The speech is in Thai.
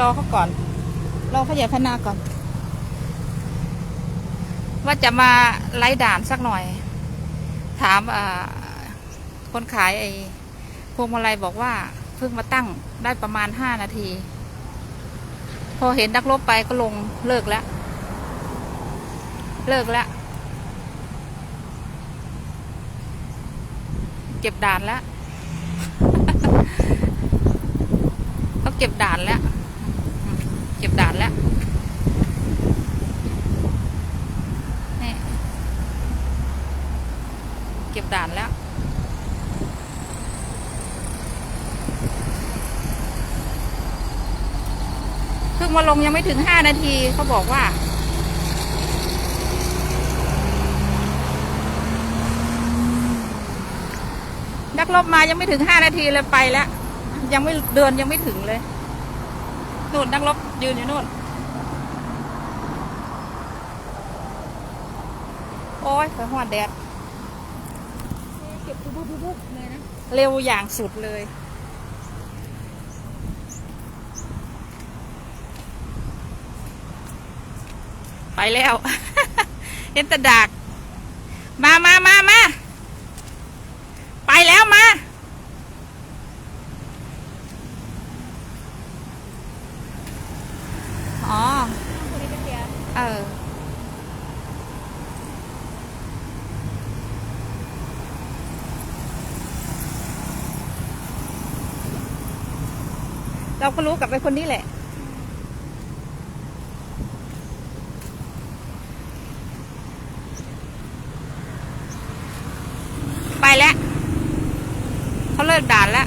รอเขาก่อน รอเขาใหญ่พนาก่อน ว่าจะมาไล่ด่านสักหน่อย ถามอ่าคนขายไอ้พวงมาลัยบอกว่าเพิ่งมาตั้งได้ประมาณห้านาที พอเห็นนักรบไปก็ลงเลิกแล้ว เลิกแล้ว เก็บด่านแล้วเขาเก็บด่านแล้ว เก็บด่านแล้วนี่เก็บด่านแล้ว เพิ่งมาลงยังไม่ถึงห้านาทีเขาบอกว่านักรบมายังไม่ถึงห้านาทีเลยไปแล้ว ยังไม่เดินยังไม่ถึงเลย นู่นนักรบยืนอยู่นู่น โอ้ยไปหอดแดด เก็บปุ๊บปุ๊บปุ๊บเลยนะ เร็วอย่างสุดเลย ไปแล้ว เห็นตะดาก มามามามา ไปแล้วมา อ๋อ คนนี้เป็นเสีย เออ เราก็รู้กับไปคนนี้แหละ ไปแล้ว เขาเลิกด่านแล้ว